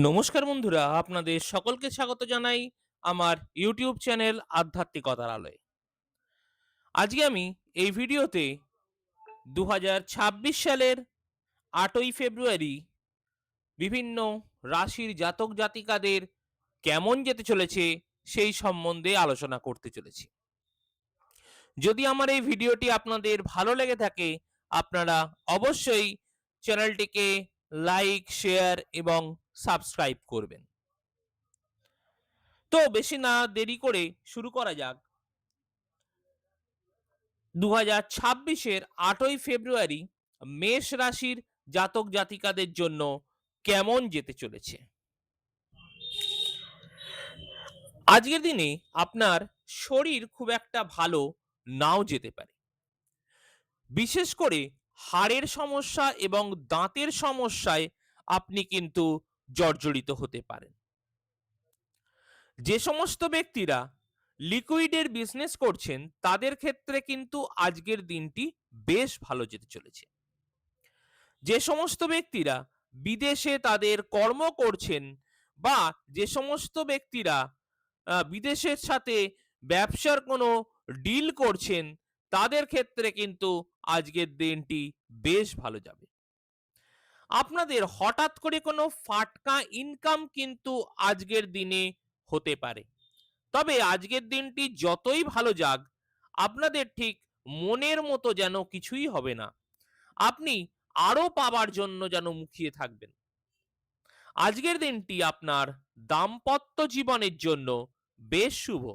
নমস্কার বন্ধুরা, আপনাদের সকলকে স্বাগত জানাই আমার ইউটিউব চ্যানেল আধ্যাত্মিকতার আলোয়। আজকে আমি এই ভিডিওতে দু হাজার ছাব্বিশ সালের আটই ফেব্রুয়ারি বিভিন্ন রাশির জাতক জাতিকাদের কেমন যেতে চলেছে সেই সম্বন্ধে আলোচনা করতে চলেছি। যদি আমার এই ভিডিওটি আপনাদের ভালো লেগে থাকে, আপনারা অবশ্যই চ্যানেলটিকে লাইক শেয়ার এবং সাবস্ক্রাইব করবেন। তো বেশি না দেরি করে শুরু করা যাক। দু হাজার ছাব্বিশের আটই ফেব্রুয়ারি মেষ রাশির জাতক জাতিকাদের জন্য কেমন যেতে চলেছে? আজকের দিনে আপনার শরীর খুব একটা ভালো নাও যেতে পারে। বিশেষ করে হাড়ের সমস্যা এবং দাঁতের সমস্যায় আপনি কিন্তু জর্জরিত হতে পারেন। যে সমস্ত ব্যক্তিরা লিকুইডের বিজনেস করছেন, তাদের ক্ষেত্রে কিন্তু আজকের দিনটি বেশ ভালো যেতে চলেছে। যে সমস্ত ব্যক্তিরা বিদেশে তাদের কর্ম করছেন বা যে সমস্ত ব্যক্তিরা বিদেশের সাথে ব্যবসার কোনো ডিল করছেন, তাদের ক্ষেত্রে কিন্তু আজকের দিনটি বেশ ভালো যাবে। আপনাদের হঠাৎ করে কোনো ফাটকা ইনকাম কিন্তু আজকের দিনে হতে পারে। তবে আজকের দিনটি যতই ভালো যাক, আপনাদের ঠিক মনের মতো যেন কিছুই হবে না। আপনি আরও পাবার জন্য যেন মুখিয়ে থাকবেন। আজকের দিনটি আপনার দাম্পত্য জীবনের জন্য বেশ শুভ।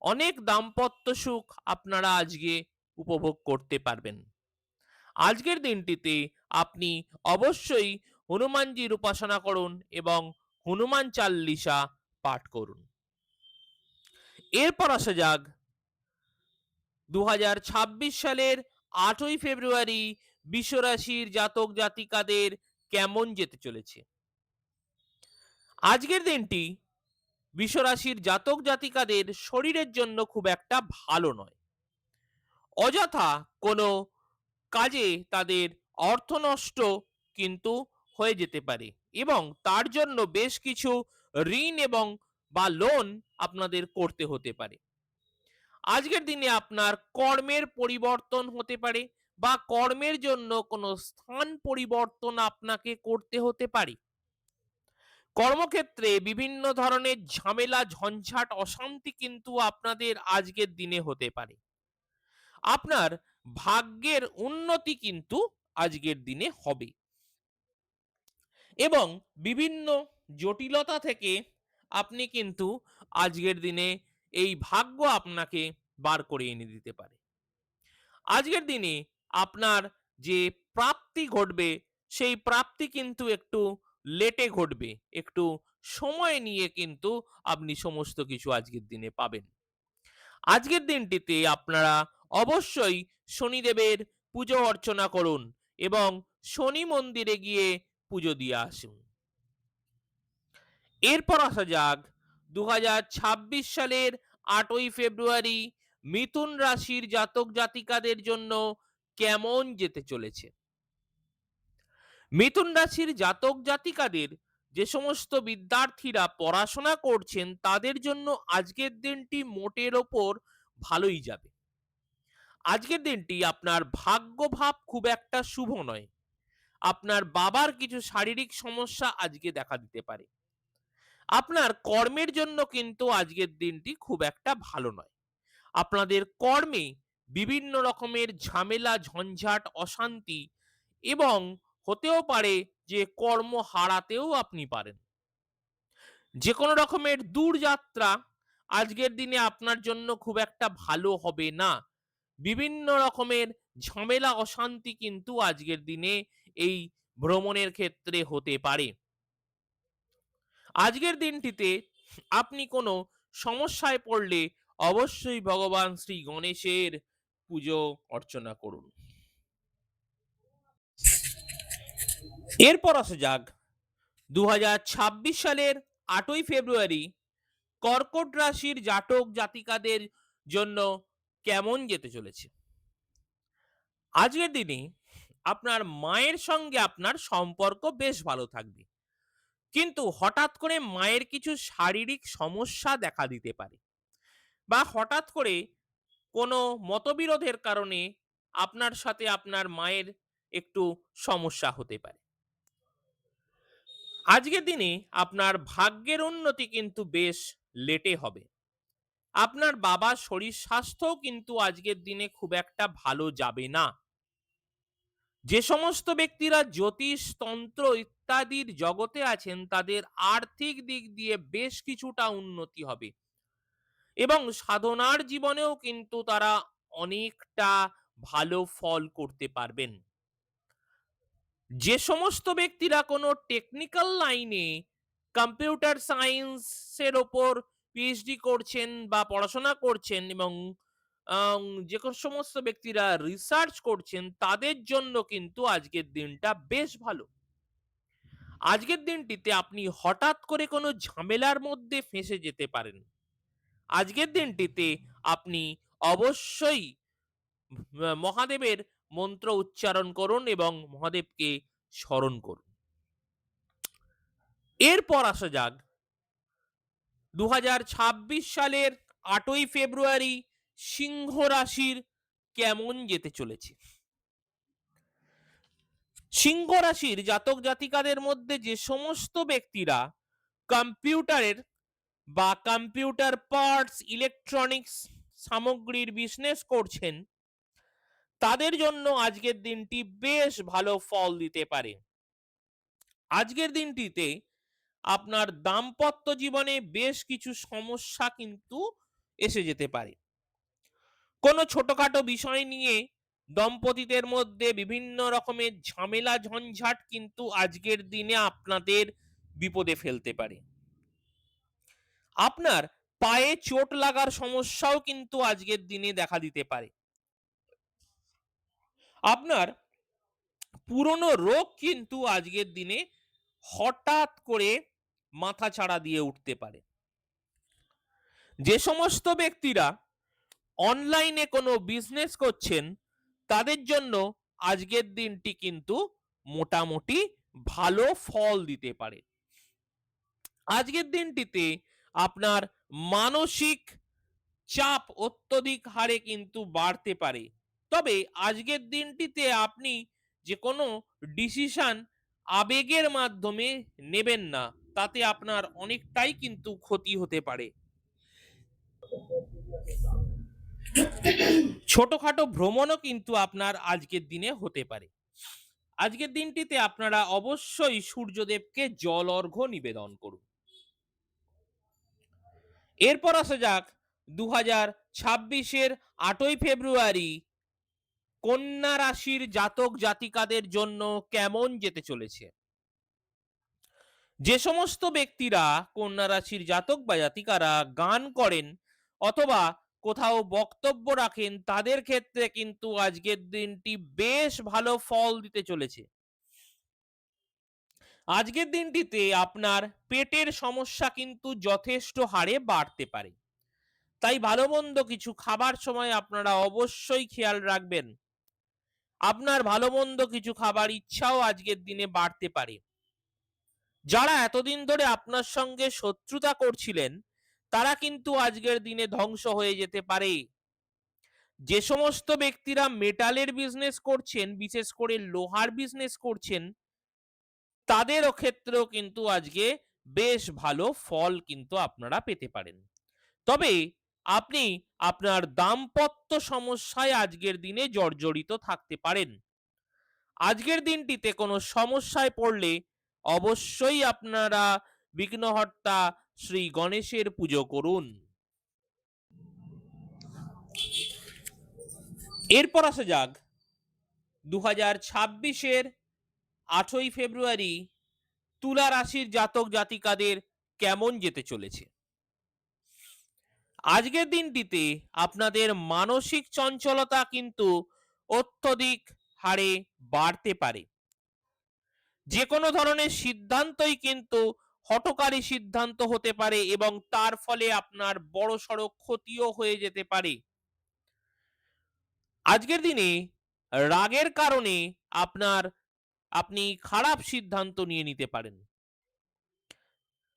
অনেক দাম্পত্য সুখ আপনারা আজকে উপভোগ করতে পারবেন। আজকের দিনটিতে আপনি অবশ্যই হনুমানজির উপাসনা করুন এবং হনুমান চাল্লিশা পাঠ করুন। এরপর আসা যাক দু হাজার ছাব্বিশ সালের আটই ফেব্রুয়ারি বিশ্বরাশির জাতক জাতিকাদের কেমন যেতে চলেছে? আজকের দিনটি বিশ্বরাশির জাতক জাতিকাদের শরীরের জন্য খুব একটা ভালো নয়। অযথা কোনো কাজে তাদের অর্থ নষ্ট কিন্তু হয়ে যেতে পারে এবং তার জন্য বেশ কিছু ঋণ এবং বা লোন আপনাদের করতে হতে পারে। আজকের দিনে আপনার কর্মের পরিবর্তন হতে পারে বা কর্মের জন্য কোনো স্থান পরিবর্তন আপনাকে করতে হতে পারে। কর্মক্ষেত্রে বিভিন্ন ধরনের ঝামেলা, ঝঞ্ঝাট, অশান্তি কিন্তু আপনাদের আজকের দিনে হতে পারে। আপনার ভাগ্যের উন্নতি কিন্তু আজকের দিনে হবে এবং বিভিন্ন জটিলতা থেকে আপনি কিন্তু আজকের দিনে এই ভাগ্য আপনাকে বার করে এনে দিতে পারে। আজকের দিনে আপনার যে প্রাপ্তি ঘটবে, সেই প্রাপ্তি কিন্তু একটু লেটে ঘটবে, একটু সময় নিয়ে কিন্তু আপনি সমস্ত কিছু আজকের দিনে পাবেন। আজকের দিনটিতে আপনারা অবশ্যই শনিদেবের পুজো অর্চনা করুন এবং শনি মন্দিরে গিয়ে পুজো দিয়ে আসুন। এরপর আসা যাক দু হাজার ছাব্বিশ সালের আটই ফেব্রুয়ারি মিথুন রাশির জাতক জাতিকাদের জন্য কেমন যেতে চলেছে। মিথুন রাশির জাতক জাতিকাদের যে সমস্ত বিদ্যার্থীরা পড়াশোনা করছেন তাদের জন্য আজকের দিনটি মোটের ওপর ভালোই যাবে। আজকের দিনটি আপনার ভাগ্যভাব খুব একটা শুভ নয়। আপনার বাবার কিছু শারীরিক সমস্যা আজকে দেখা দিতে পারে। আপনার কর্মের জন্য কিন্তু আজকের দিনটি খুব একটা ভালো নয়। আপনাদের কর্মে বিভিন্ন রকমের ঝামেলা, ঝঞ্ঝাট, অশান্তি এবং হতেও পারে যে কর্ম হারাতেও আপনি পারেন। যে কোনো রকমের দূরযাত্রা আজকের দিনে আপনার জন্য খুব একটা ভালো হবে না। বিভিন্ন রকমের ঝামেলা, অশান্তি কিন্তু আজকের দিনে এই ভ্রমণের ক্ষেত্রে হতে পারে। আজকের দিনটিতে আপনি কোনো সমস্যায় পড়লে অবশ্যই ভগবান শ্রী গণেশের পুজো অর্চনা করুন। এরপর আসা যাক দু হাজার ছাব্বিশ সালের আটই ফেব্রুয়ারি কর্কট রাশির জাতক জাতিকাদের জন্য কেমন যেতে চলেছে? আজকের দিনে আপনার মায়ের সঙ্গে আপনার সম্পর্ক বেশ ভালো থাকবে। কিন্তু হঠাৎ করে মায়ের কিছু শারীরিক সমস্যা দেখা দিতে পারে বা হঠাৎ করে কোনো মতবিরোধের কারণে আপনার সাথে আপনার মায়ের একটু সমস্যা হতে পারে। আজকের দিনে আপনার ভাগ্যের উন্নতি কিন্তু বেশ লেটে হবে। আপনার বাবার শরীর স্বাস্থ্যও কিন্তু আজকের দিনে খুব একটা ভালো যাবে না। যে সমস্ত ব্যক্তিরা জ্যোতিষ, তন্ত্র ইত্যাদির জগতে আছেন, তাদের আর্থিক দিক দিয়ে বেশ কিছুটা উন্নতি হবে। এবং সাধনার জীবনেও কিন্তু তারা অনেকটা ভালো ফল করতে পারবেন। যে সমস্ত ব্যক্তিরা কোনো টেকনিক্যাল লাইনে কম্পিউটার সায়েন্সের ওপর পিএইচডি করছেন বা পড়াশোনা করছেন এবং যে সমস্ত ব্যক্তিরা রিসার্চ করছেন, তাদের জন্য কিন্তু আজকের দিনটা বেশ ভালো। আজকের দিনটিতে আপনি হঠাৎ করে কোনো ঝামেলার মধ্যে ফেঁসে যেতে পারেন। আজকের দিনটিতে আপনি অবশ্যই মহাদেবের মন্ত্র উচ্চারণ করুন এবং মহাদেবকে স্মরণ করুন। এরপর আসা যাক দু হাজার ছাব্বিশ সালের আটই ফেব্রুয়ারি সিংহ রাশির কেমন যেতে চলেছে? সিংহ রাশির জাতক জাতিকাদের মধ্যে যে সমস্ত ব্যক্তিরা কম্পিউটারের বা কম্পিউটার পার্টস, ইলেকট্রনিক্স সামগ্রীর বিজনেস করছেন, তাদের জন্য আজকের দিনটি বেশ ভালো ফল দিতে পারে। আজকের দিনটিতে আপনার দাম্পত্য জীবনে বেশ কিছু সমস্যা কিন্তু এসে যেতে পারে। কোনো ছোটখাটো বিষয় নিয়ে দম্পতিদের মধ্যে বিভিন্ন রকমের ঝামেলা, ঝঞ্ঝাট কিন্তু আজকের দিনে আপনাদের বিপদে ফেলতে পারে। আপনার পায়ে চোট লাগার সমস্যাও কিন্তু আজকের দিনে দেখা দিতে পারে। আপনার পুরনো রোগ কিন্তু আজকের দিনে হঠাৎ করে মাথা ছাড়া দিয়ে উঠতে পারে। যে সমস্ত ব্যক্তিরা অনলাইনে কোনো বিজনেস করছেন, তাদের জন্য আজকের দিনটি কিন্তু মোটামুটি ভালো ফল দিতে পারে। আজকের দিনটিতে আপনার মানসিক চাপ অত্যধিক হারে কিন্তু বাড়তে পারে। তবে আজকের দিনটিতে আপনি যে কোনো ডিসিশন আবেগের মাধ্যমে নেবেন না, তাতে আপনার অনেকটাই কিন্তু ক্ষতি হতে পারে। ছোটখাটো ভ্রমণও কিন্তু আপনার আজকের দিনে হতে পারে। আজকের দিনটিতে আপনারা অবশ্যই সূর্যদেবকে জল অর্ঘ্য নিবেদন করুন। এরপর আসা যাক দু হাজার ছাব্বিশের আটই ফেব্রুয়ারি কন্যা রাশির জাতক জাতিকাদের জন্য কেমন যেতে চলেছে? যে সমস্ত ব্যক্তিরা কন্যা রাশির জাতক বা জাতিকারা গান করেন অথবা কোথাও বক্তব্য রাখেন, তাদের ক্ষেত্রে কিন্তু আজকের দিনটি বেশ ভালো ফল দিতে চলেছে। আজকের দিনটিতে আপনার পেটের সমস্যা কিন্তু যথেষ্ট হারে বাড়তে পারে। তাই ভালো মন্দ কিছু খাবার সময় আপনারা অবশ্যই খেয়াল রাখবেন। আপনার ভালো মন্দ কিছু খাবার ইচ্ছাও আজকের দিনে বাড়তে পারে। যারা এতদিন ধরে আপনার সঙ্গে শত্রুতা করছিলেন, তারা কিন্তু আজকের দিনে ধ্বংস হয়ে যেতে পারে। যে সমস্ত ব্যক্তিরা মেটালের বিজনেস করছেন, বিশেষ করে লোহার বিজনেস করছেন, তাদেরও ক্ষেত্রেও কিন্তু আজকে বেশ ভালো ফল কিন্তু আপনারা পেতে পারেন। তবে আপনি আপনার দাম্পত্য সমস্যায় আজকের দিনে জর্জরিত থাকতে পারেন। আজকের দিনটিতে কোনো সমস্যায় পড়লে অবশ্যই আপনারা বিঘ্নহর্তা শ্রী গণেশের পুজো করুন। এরপর আসা যাক দু হাজার ছাব্বিশের আটই ফেব্রুয়ারি তুলা রাশির জাতক জাতিকাদের কেমন যেতে চলেছে? আজকের দিনটিতে আপনাদের মানসিক চঞ্চলতা কিন্তু অত্যধিক হারে বাড়তে পারে। যে কোনো ধরনের সিদ্ধান্তই কিন্তু হটকারী সিদ্ধান্ত হতে পারে এবং তার ফলে আপনার বড় সড়ো ক্ষতিও হয়ে যেতে পারে। আজকের দিনে রাগের কারণে আপনার, আপনি খারাপ সিদ্ধান্ত নিয়ে নিতে পারেন।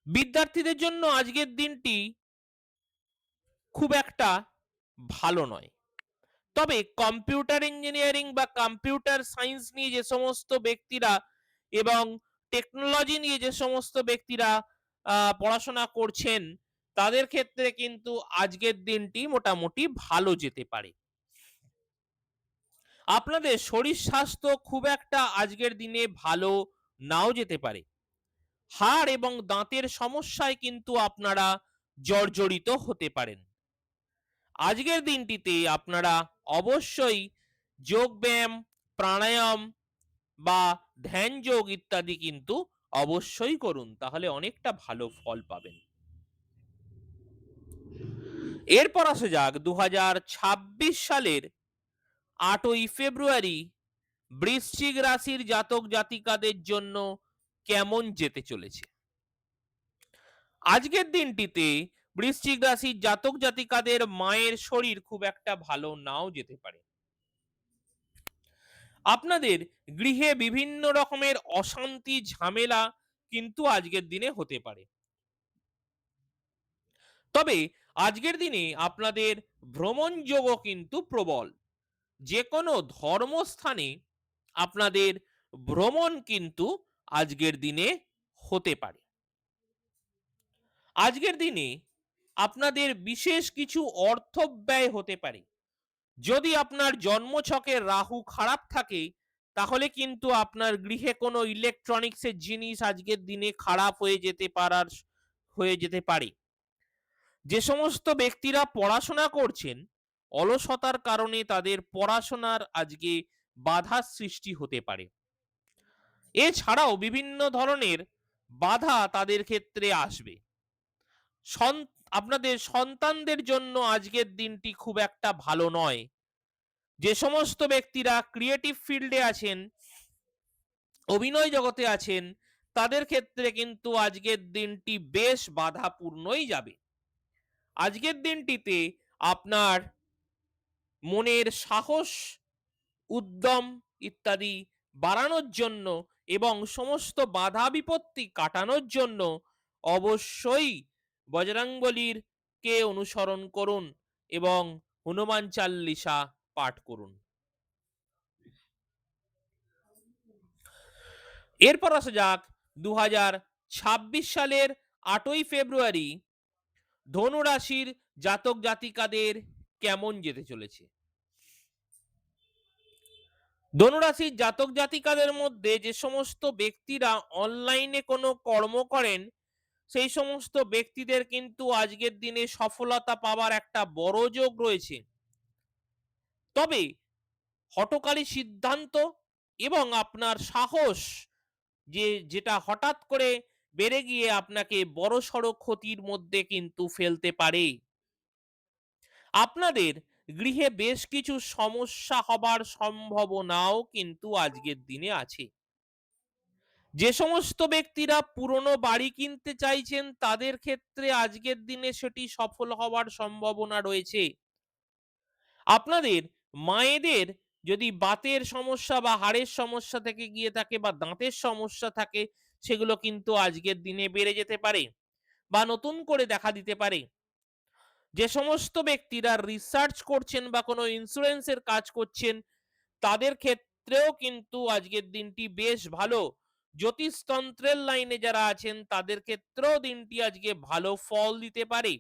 বিদ্যার্থীদের জন্য আজকের দিনটি খুব একটা ভালো নয়। তবে কম্পিউটার ইঞ্জিনিয়ারিং বা কম্পিউটার সায়েন্স নিয়ে যে সমস্ত ব্যক্তিরা এবং টেকনোলজি নিয়ে যে সমস্ত ব্যক্তিরা পড়াশোনা করছেন, তাদের ক্ষেত্রে কিন্তু আজকের দিনটি মোটামুটি ভালো যেতে পারে। আপনাদের শরীর স্বাস্থ্য খুব একটা আজকের দিনে ভালো নাও যেতে পারে। হাড় এবং দাঁতের সমস্যায় কিন্তু আপনারা জর্জরিত হতে পারেন। আজকের দিনটিতে আপনারা অবশ্যই যোগব্যায়াম প্রাণায়াম বা ধ্যান যোগ ইত্যাদি কিন্তু অবশ্যই করুন, তাহলে অনেকটা ভালো ফল পাবেন। এরপর আসা যাক দু হাজার ছাব্বিশ সালের আটই ফেব্রুয়ারি বৃশ্চিক রাশির জাতক জাতিকাদের জন্য কেমন যেতে চলেছে? আজকের দিনটিতে বৃশ্চিক রাশির জাতক জাতিকাদের মায়ের শরীর খুব একটা ভালো নাও যেতে পারে। আপনাদের গৃহে বিভিন্ন রকমের অশান্তি, ঝামেলা কিন্তু আজকের দিনে হতে পারে। তবে আজকের দিনে আপনাদের ভ্রমণ যোগও কিন্তু প্রবল। যে কোনো ধর্মস্থানে আপনাদের ভ্রমণ কিন্তু আজকের দিনে হতে পারে। আজকের দিনে আপনাদের বিশেষ কিছু অর্থ ব্যয় হতে পারে। যদি আপনার জন্মছকে রাহু খারাপ থাকে, তাহলে কিন্তু আপনার গৃহে কোনো ইলেকট্রনিক্সের জিনিস আজকের দিনে খারাপ হয়ে যেতে পারার, হয়ে যেতে পারে। যে সমস্ত ব্যক্তিরা পড়াশোনা করছেন, অলসতার কারণে তাদের পড়াশোনার আজকে বাধার সৃষ্টি হতে পারে। এছাড়াও বিভিন্ন ধরনের বাধা তাদের ক্ষেত্রে আসবে। আপনাদের সন্তানদের জন্য আজকের দিনটি খুব একটা ভালো নয়। যে সমস্ত ব্যক্তিরা ক্রিয়েটিভ ফিল্ডে আছেন, অভিনয় জগতে আছেন, তাদের ক্ষেত্রে কিন্তু আজকের দিনটি বেশ বাধাপূর্ণই যাবে। আজকের দিনটিতে আপনার মনের সাহস, উদ্যম ইত্যাদি বাড়ানোর জন্য এবং সমস্ত বাধা বিপত্তি কাটানোর জন্য অবশ্যই বজরাঙ্গলির কে অনুসরণ করুন এবং হনুমান চাল্লিশা পাঠ করুন। এরপর আসা যাক দু হাজার ছাব্বিশ সালের আটই ফেব্রুয়ারি ধনু রাশির জাতক জাতিকাদের কেমন যেতে চলেছে। ধনুরাশির জাতক জাতিকাদের মধ্যে যে সমস্ত ব্যক্তিরা অনলাইনে কোনো কর্ম করেন সেই সমস্ত ব্যক্তিদের কিন্তু আজকের দিনে সফলতা পাওয়ার একটা বড় যোগ রয়েছে। তবে হটকারী সিদ্ধান্ত এবং আপনার সাহস যে, যেটা হঠাৎ করে বেড়ে গিয়ে আপনাকে বড় সড়ো ক্ষতির মধ্যে কিন্তু ফেলতে পারে। আপনাদের গৃহে বেশ কিছু সমস্যা হবার সম্ভাবনাও কিন্তু আজকের দিনে আছে। যে সমস্ত ব্যক্তিরা পুরনো বাড়ি কিনতে চাইছেন, তাদের ক্ষেত্রে আজকের দিনে সেটি সফল হওয়ার সম্ভাবনা রয়েছে। আপনাদের মায়েদের যদি বাতের সমস্যা বা হাড়ের সমস্যা থেকে গিয়ে থাকে বা দাঁতের সমস্যা থাকে, সেগুলো কিন্তু আজকের দিনে বেড়ে যেতে পারে বা নতুন করে দেখা দিতে পারে। যে সমস্ত ব্যক্তিরা রিসার্চ করছেন বা কোনো ইন্স্যুরেন্সের কাজ করছেন, তাদের ক্ষেত্রেও কিন্তু আজকের দিনটি বেশ ভালো। জ্যোতিষতন্ত্রের লাইনে যারা আছেন, তাদের ক্ষেত্রেও দিনটি আজকে ভালো ফল দিতে পারে।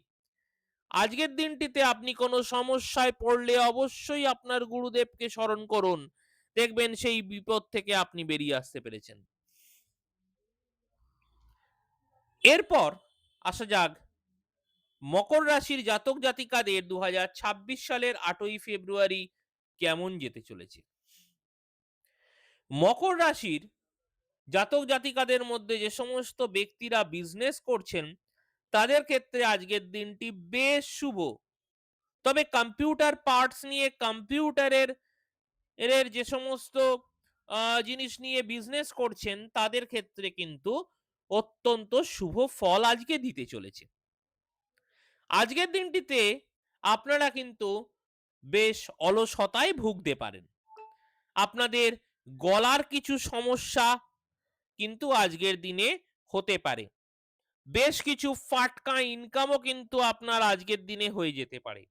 আজকের দিনটিতে আপনি কোনো সমস্যায় পড়লে অবশ্যই আপনার গুরুদেবকে স্মরণ করুন। দেখবেন সেই বিপদ থেকে আপনি বেরিয়ে আসতে পেরেছেন। এরপর আসা যাক, মকর রাশির জাতক জাতিকাদের দু হাজার ছাব্বিশ সালের আটই ফেব্রুয়ারি কেমন যেতে চলেছে? মকর রাশির জাতক জাতিকাদের মধ্যে যে সমস্ত ব্যক্তিরা বিজনেস করছেন, তাদের ক্ষেত্রে আজকের দিনটি বেশ শুভ। তবে কম্পিউটার পার্টস নিয়ে কম্পিউটারের এর যে সমস্ত জিনিস নিয়ে বিজনেস করছেন, তাদের ক্ষেত্রে কিন্তু অত্যন্ত শুভ ফল আজকে দিতে চলেছে। আজকের দিনটিতে আপনারা কিন্তু বেশ অলসতায় ভুগতে পারেন। আপনাদের গলার কিছু সমস্যা কিন্তু আজকের দিনে হতে পারে। বেশ কিছু ফাটকা ইনকামও কিন্তু আপনার আজকের দিনে হয়ে যেতে পারে।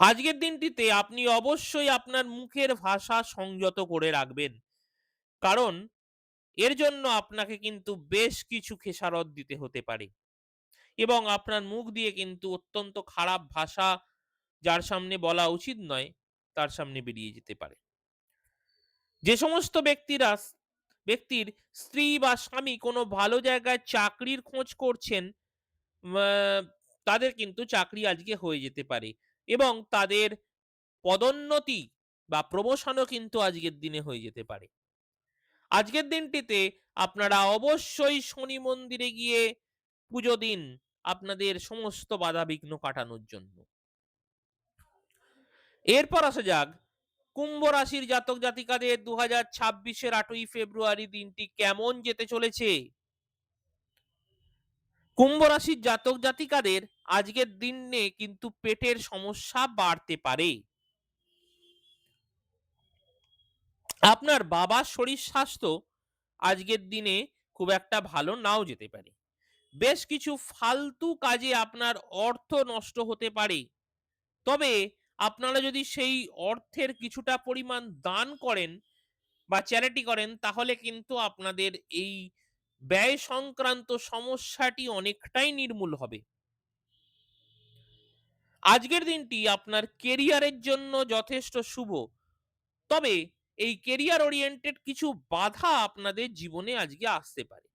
আজকের দিনটিতে আপনি অবশ্যই আপনার মুখের ভাষা সংযত করে রাখবেন। কারণ এর জন্য আপনাকে কিন্তু বেশ কিছু খেসারত দিতে হতে পারে। এবং আপনার মুখ দিয়ে কিন্তু অত্যন্ত খারাপ ভাষা যার সামনে বলা উচিত নয়, তার সামনে বেরিয়ে যেতে পারে। যে সমস্ত ব্যক্তিরা ব্যক্তির স্ত্রী বা স্বামী কোনো ভালো জায়গায় চাকরির খোঁজ করছেন তাদের কিন্তু চাকরি আজকে হয়ে যেতে পারে এবং তাদের পদোন্নতি বা প্রমোশনও কিন্তু আজকের দিনে হয়ে যেতে পারে। আজকের দিনটিতে আপনারা অবশ্যই শনি মন্দিরে গিয়ে পুজো দিন আপনাদের সমস্ত বাধা বিঘ্ন কাটানোর জন্য। এরপর আসা যাক কুম্ভ রাশির জাতক জাতিকাদের দু হাজার ছাব্বিশের আটই ফেব্রুয়ারি দিনটি কেমন যেতে চলেছে? কুম্ভ রাশির জাতক জাতিকাদের আজকের দিনে কিন্তু পেটের সমস্যা বাড়তে পারে। আপনার বাবার শরীর স্বাস্থ্য আজকের দিনে খুব একটা ভালো নাও যেতে পারে। বেশ কিছু ফালতু কাজে আপনার অর্থ নষ্ট হতে পারে। তবে আপনারা যদি সেই অর্থের কিছুটা পরিমাণ দান করেন বা চ্যারিটি করেন, তাহলে কিন্তু আপনাদের এই ব্যয় সংক্রান্ত সমস্যাটি অনেকটাই নির্মূল হবে। আজকের দিনটি আপনার কেরিয়ারের জন্য যথেষ্ট শুভ। তবে এই কেরিয়ার ওরিয়েন্টেড কিছু বাধা আপনাদের জীবনে আজকে আসতে পারে।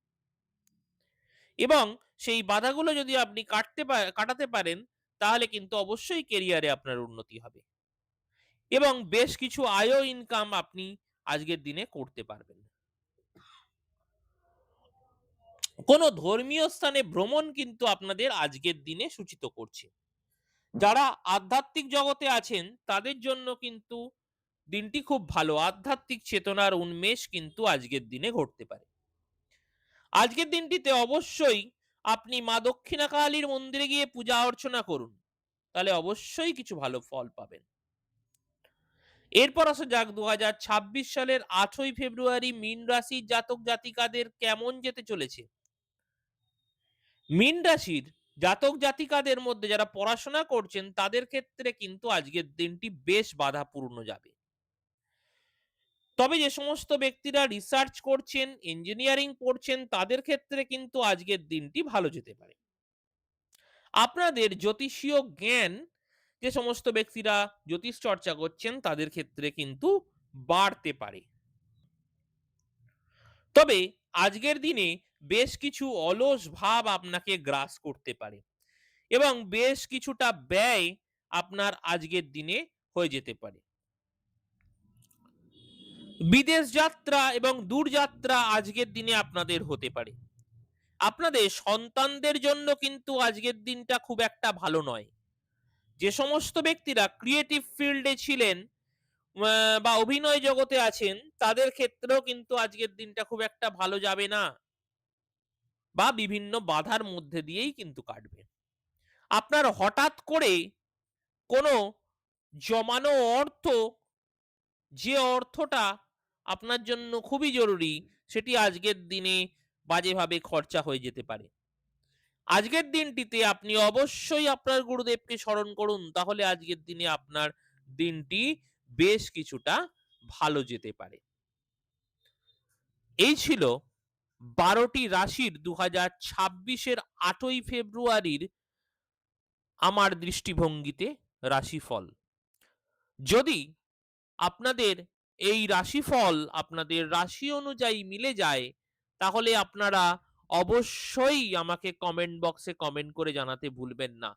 এবং সেই বাধাগুলো যদি আপনি কাটতে কাটাতে পারেন তাহলে কিন্তু অবশ্যই কেরিয়ারে আপনার উন্নতি হবে। এবং বেশ কিছু আয়ও ইনকাম আপনি আজকের দিনে করতে পারবেন। কোন ধর্মীয় স্থানে ভ্রমণ কিন্তু আপনাদের আজকের দিনে সূচিত করছে। যারা আধ্যাত্মিক জগতে আছেন, তাদের জন্য কিন্তু দিনটি খুব ভালো। আধ্যাত্মিক চেতনার উন্মেষ কিন্তু আজকের দিনে ঘটতে পারে। আজকের দিনটিতে অবশ্যই আপনি মা দক্ষিণা কালীর মন্দিরে গিয়ে পূজা অর্চনা করুন। তাহলে অবশ্যই কিছু ভালো ফল পাবেন। এরপর আসা যাক দু হাজার ছাব্বিশ সালের আটই ফেব্রুয়ারি মিন রাশির জাতক জাতিকাদের কেমন যেতে চলেছে। মিন রাশির জাতক জাতিকাদের মধ্যে যারা পড়াশোনা করছেন তাদের ক্ষেত্রে কিন্তু আজকের দিনটি বেশ বাধাপূর্ণ যাবে। তবে যে সমস্ত ব্যক্তিরা রিসার্চ করছেন ইঞ্জিনিয়ারিং পড়ছেন, তাদের ক্ষেত্রে কিন্তু আজকের দিনটি ভালো যেতে পারে। আপনাদের জ্যোতিষীয় জ্ঞান যে সমস্ত ব্যক্তিরা জ্যোতিষ চর্চা করছেন, তাদের ক্ষেত্রে কিন্তু বাড়তে পারে। তবে আজকের দিনে বেশ কিছু অলস ভাব আপনাকে গ্রাস করতে পারে এবং বেশ কিছুটা ব্যয় আপনার আজকের দিনে হয়ে যেতে পারে। বিদেশ যাত্রা এবং দূরযাত্রা আজকের দিনে আপনাদের হতে পারে। আপনাদের সন্তানদের জন্য কিন্তু আজকের দিনটা খুব একটা ভালো নয়। যে সমস্ত ব্যক্তিরা ক্রিয়েটিভ ফিল্ডে ছিলেন বা অভিনয় জগতে আছেন, তাদের ক্ষেত্রেও কিন্তু আজকের দিনটা খুব একটা ভালো যাবে না। বা বিভিন্ন বাধার মধ্যে দিয়েই কিন্তু কাটবে। আপনার হঠাৎ করে কোনো জমানো অর্থ, যে অর্থটা আপনার জন্য খুবই জরুরি সেটি আজকের দিনে বাজেভাবে খরচা হয়ে যেতে পারে। আজকের দিনটিতে আপনি অবশ্যই আপনার গুরুদেবকে স্মরণ করুন, তাহলে আজকের দিনে আপনার দিনটি বেশ কিছুটা ভালো যেতে পারে। এই ছিল বারোটি রাশির দু হাজার ছাব্বিশের আটই ফেব্রুয়ারির আমার দৃষ্টিভঙ্গিতে রাশিফল। যদি আপনাদের এই রাশিফল আপনাদের রাশি অনুযায়ী মিলে যায়, তাহলে আপনারা অবশ্যই আমাকে কমেন্ট বক্সে কমেন্ট করে জানাতে ভুলবেন না।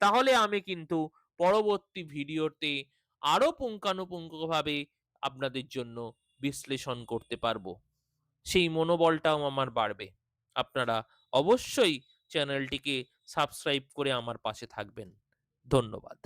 তাহলে আমি কিন্তু পরবর্তী ভিডিওতে আরও পুঙ্খানুপুঙ্খভাবে আপনাদের জন্য বিশ্লেষণ করতে পারব। সেই মনোবলটাও আমার বাড়বে। আপনারা অবশ্যই চ্যানেলটিকে সাবস্ক্রাইব করে আমার পাশে থাকবেন। ধন্যবাদ।